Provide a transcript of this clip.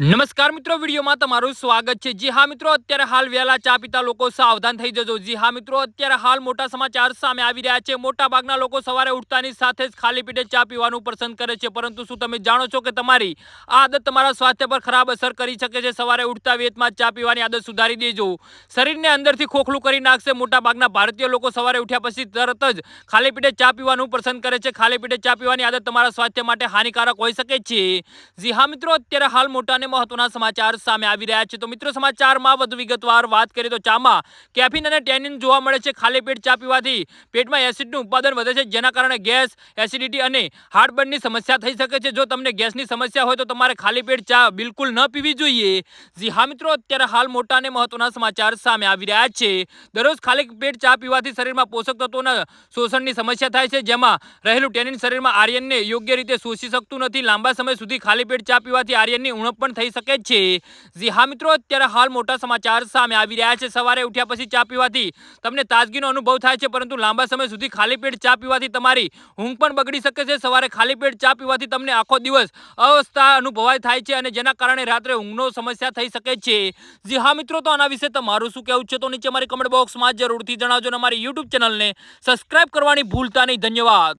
નમસ્કાર મિત્રો, વિડીયોમાં તમારું સ્વાગત છે. જી હા મિત્રો, અત્યારે હાલ વહેલા ચા પીતા લોકો સાવધાન થઈ જજો. જી હા મિત્રો, અત્યારે હાલ મોટા સમાચાર સામે આવી રહ્યા છે. મોટા ભાગના લોકો સવારે ઉઠતાની સાથે જ ખાલી પીટે ચા પીવાનું પસંદ કરે છે. પરંતુ શું તમે જાણો છો કે તમારી આદત તમારા સ્વાસ્થ્ય પર ખરાબ અસર કરી શકે છે? સવારે ઉઠતા વેતમાં ચા પીવાની આદત સુધારી દેજો. શરીરને અંદરથી ખોખલું કરી નાખશે. મોટા ભાગના ભારતીય લોકો સવારે ઉઠ્યા પછી તરત જ ખાલી પીટે ચા પીવાનું પસંદ કરે છે. ખાલી પીટે ચા પીવાની આદત તમારા સ્વાસ્થ્ય માટે હાનિકારક હોઈ શકે છે. જી હા મિત્રો, અત્યારે હાલ મોટા મહત્વના સમાચાર સામે આવી રહ્યા છે. તો મિત્રો, સમાચારમાં વધુ વિગતવાર વાત કરીએ તો ચામાં કેફીન અને ટેનિન જોવા મળે છે. ખાલી પેટ ચા પીવાથી પેટમાં એસિડનું ઉત્પાદન વધે છે. જેના કારણે ગેસ, એસિડિટી અને હાર્ટબર્નની સમસ્યા થઈ શકે છે. જો તમને ગેસની સમસ્યા હોય તો તમારે ખાલી પેટ ચા બિલકુલ ન પીવી જોઈએ. જી હા મિત્રો, અત્યારે હાલ મોટા અને મહત્વના સમાચાર સામે આવી રહ્યા છે. દરરોજ ખાલી પેટ ચા પીવાથી શરીરમાં પોષક તત્વોના શોષણની સમસ્યા થાય છે. જેમાં રહેલું ટેનિન શરીરમાં આર્યનને યોગ્ય રીતે શોષી શકતું નથી. લાંબા સમય સુધી ખાલી પેટ ચા પીવાથી આર્યનની ઉણપ પણ થઈ શકે છે. જી હા મિત્રો, અત્યારે હાલ મોટા સમાચાર સામે આવી રહ્યા છે. સવારે ઉઠ્યા પછી ચા પીવાથી તમને તાજગીનો અનુભવ થાય છે, પરંતુ લાંબા સમય સુધી ખાલી પેટ ચા પીવાથી તમારી ઊંઘ પણ બગડી શકે છે. સવારે ખાલી પેટ ચા પીવાથી તમને આખો દિવસ અવસ્થા અનુભવાય થાય છે અને જેના કારણે રાત્રે ઊંઘનો સમસ્યા થઈ શકે છે. જી હા મિત્રો, તો આના વિશે તમારું શું કહેવું છે, તો નીચે મારી કમેન્ટ બોક્સમાં જરૂરથી જણાવજો અને અમારી યુટ્યુબ ચેનલને સબસ્ક્રાઇબ કરવાની ભૂલતા નહીં. ધન્યવાદ.